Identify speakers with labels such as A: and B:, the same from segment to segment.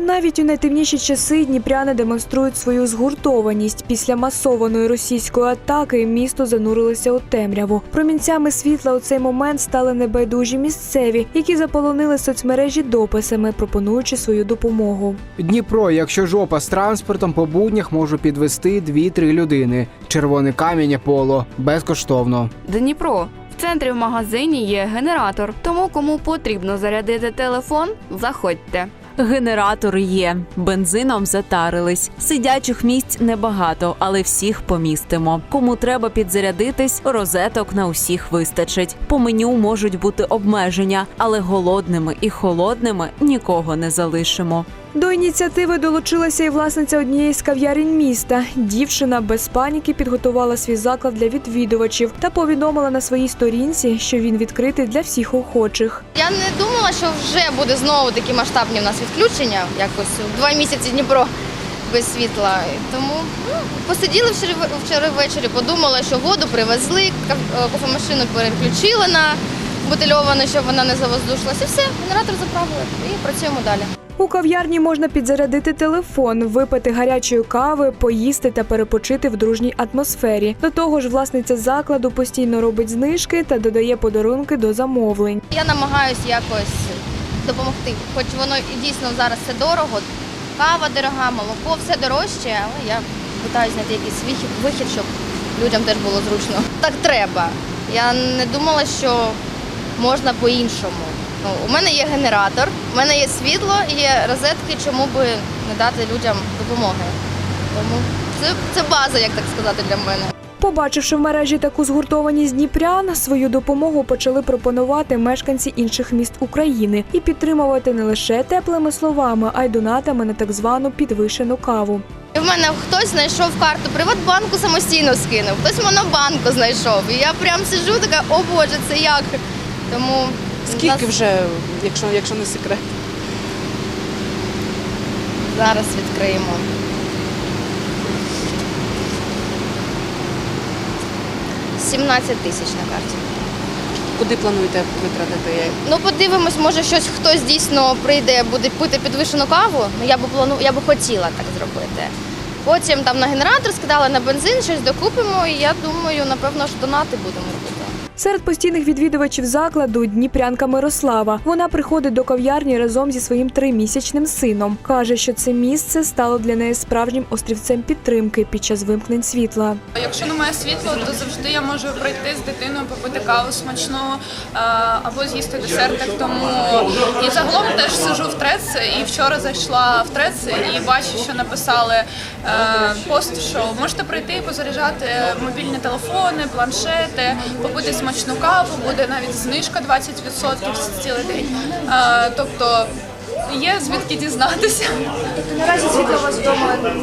A: Навіть у найтемніші часи дніпряни демонструють свою згуртованість. Після масованої російської атаки місто занурилося у темряву. Промінцями світла у цей момент стали небайдужі місцеві, які заполонили соцмережі дописами, пропонуючи свою допомогу.
B: Дніпро, якщо жопа з транспортом по буднях можу підвести 2-3 людини. Червоне каміння поло безкоштовно.
C: Дніпро. В центрі в магазині є генератор, тому кому потрібно зарядити телефон, заходьте.
D: Генератор є. Бензином затарились. Сидячих місць небагато, але всіх помістимо. Кому треба підзарядитись, розеток на усіх вистачить. По меню можуть бути обмеження, але голодними і холодними нікого не залишимо.
A: До ініціативи долучилася і власниця однієї з кав'ярень міста. Дівчина без паніки підготувала свій заклад для відвідувачів та повідомила на своїй сторінці, що він відкритий для всіх охочих.
E: Я не думала, що вже буде знову такі масштабні у нас відключення, якось два місяці Дніпро без світла. Тому ну, посиділи вчора, вчора ввечері, подумали, що воду привезли, е, кофемашину переключили на бутильовану, щоб вона не завоздушилась. І все, генератор заправили і працюємо далі.
A: У кав'ярні можна підзарядити телефон, випити гарячої кави, поїсти та перепочити в дружній атмосфері. До того ж, власниця закладу постійно робить знижки та додає подарунки до замовлень.
E: Я намагаюся якось допомогти, хоч воно і дійсно зараз це дорого. Кава дорога, молоко, все дорожче, але я намагаюся знайти якийсь вихід, вихід, щоб людям теж було зручно. Так треба. Я не думала, що можна по-іншому. Ну, у мене є генератор, у мене є світло, є розетки, чому би не дати людям допомоги. Тому це, це база, як так сказати, для мене.
A: Побачивши в мережі таку згуртованість дніпрян, свою допомогу почали пропонувати мешканці інших міст України і підтримувати не лише теплими словами, а й донатами на так звану підвищену каву.
E: В мене хтось знайшов карту Приватбанку самостійно скинув, хтось монобанку знайшов. І я прям сиджу така, о Боже, це як? Тому
F: Скільки
E: нас
F: вже, якщо, якщо не секрет?
E: зараз відкриємо. Сімнадцять тисяч на карті.
F: Куди плануєте витратити?
E: Ну подивимось, може щось хтось дійсно прийде, буде пити підвищену каву. Ну я би плану, я би хотіла так зробити. Потім там на генератор скидали на бензин, щось докупимо, і я думаю, напевно ж донати будемо.
A: Серед постійних відвідувачів закладу дніпрянка Мирослава. Вона приходить до кав'ярні разом зі своїм тримісячним сином. каже, що це місце стало для неї справжнім острівцем підтримки під час вимкнень світла.
G: Якщо немає світла, то завжди я можу прийти з дитиною, попити каву смачну е, або з'їсти десертик. Тому і загалом теж сижу в трец. І вчора зайшла в трец і бачу, що написали е, пост, що можете прийти і позаряджати мобільні телефони, планшети, попити смачну каву, буде навіть знижка 20% цілий день. Е, тобто є звідки дізнатися.
E: Наразі світла у вас вдома немає.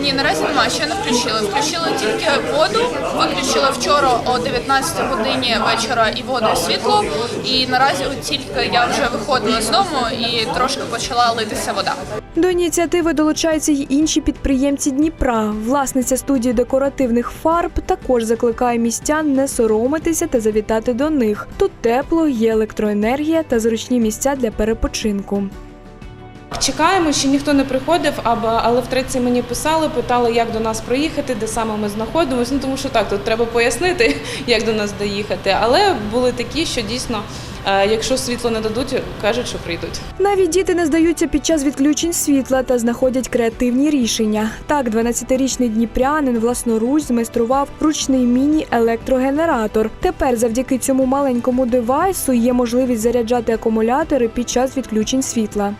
G: Ні, наразі немає, ще не включили. Включили тільки воду, виключили вчора о 19 годині вечора і воду, і світло. І наразі тільки я вже виходила з дому і трошки почала литися вода.
A: До ініціативи долучаються й інші підприємці Дніпра. Власниця студії декоративних фарб також закликає містян не соромитися та завітати до них. Тут тепло, є електроенергія та зручні місця для перепочинку.
H: Чекаємо, ще ніхто не приходив, але в треці мені писали, питали, як до нас проїхати, де саме ми знаходимося. Ну тому що так, тут треба пояснити, як до нас доїхати. Але були такі, що дійсно, е, якщо світло не дадуть, кажуть, що прийдуть.
A: Навіть діти не здаються під час відключень світла та знаходять креативні рішення. Так, 12-річний дніпрянин власноруч змайстрував ручний міні-електрогенератор. Тепер завдяки цьому маленькому девайсу є можливість заряджати акумулятори під час відключень світла.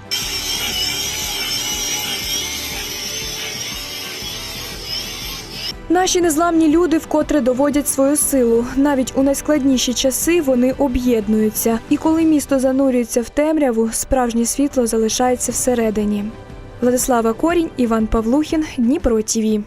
A: Наші незламні люди вкотре доводять свою силу. Навіть у найскладніші часи вони об'єднуються. І коли місто занурюється в темряву, справжнє світло залишається всередині. Владислава Корінь, Іван Павлухін, Дніпро ТІВІ.